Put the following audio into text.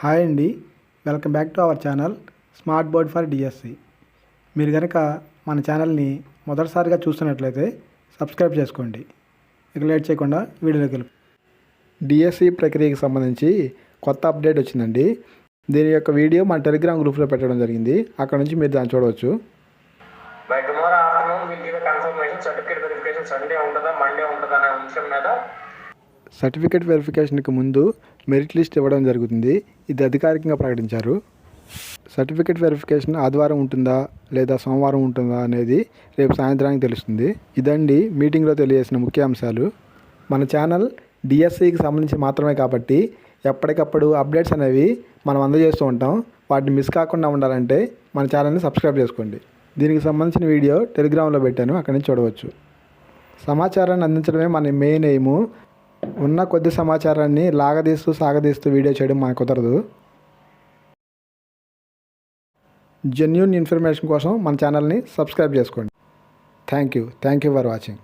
Hi అండి. Welcome back to our channel smart board for DSC. మీరు కనుక మన ఛానల్ని మొదటిసారిగా చూస్తున్నట్లయితే సబ్స్క్రైబ్ చేసుకోండి. ఇక లేట్ చేయకుండా వీడియోలోకి వెళ్ళి డిఎస్సి ప్రక్రియకి సంబంధించి కొత్త అప్డేట్ వచ్చిందండి. దీని యొక్క వీడియో మన టెలిగ్రామ్ గ్రూప్లో పెట్టడం జరిగింది. అక్కడ నుంచి మీరు దాన్ని చూడవచ్చు. By tomorrow afternoon will give confirmation certificate verification Sunday ఉంటుందా? మండే ఉంటుందా? అనే అంశం మీద సర్టిఫికేట్ వెరిఫికేషన్కి ముందు మెరిట్ లిస్ట్ ఇవ్వడం జరుగుతుంది. ఇది అధికారికంగా ప్రకటించారు. సర్టిఫికేట్ వెరిఫికేషన్ ఆదివారం ఉంటుందా లేదా సోమవారం ఉంటుందా అనేది రేపు సాయంత్రానికి తెలుస్తుంది. ఇదండి మీటింగ్లో తెలియజేసిన ముఖ్య అంశాలు. మన ఛానల్ డిఎస్సికి సంబంధించి మాత్రమే కాబట్టి ఎప్పటికప్పుడు అప్డేట్స్ అనేవి మనం అందజేస్తూ ఉంటాం. వాటిని మిస్ కాకుండా ఉండాలంటే మన ఛానల్ని సబ్స్క్రైబ్ చేసుకోండి. దీనికి సంబంధించిన వీడియో టెలిగ్రామ్లో పెట్టాను. అక్కడి నుంచి చూడవచ్చు. సమాచారాన్ని అందించడమే మన మెయిన్ ఎయిము. ఉన్న కొద్ది సమాచారాన్ని లాగదీస్తూ సాగదీస్తూ వీడియో చేయడం మాకు కుదరదు. జెన్యున్ ఇన్ఫర్మేషన్ కోసం మన ఛానల్ని సబ్స్క్రైబ్ చేసుకోండి. Thank you thank you for watching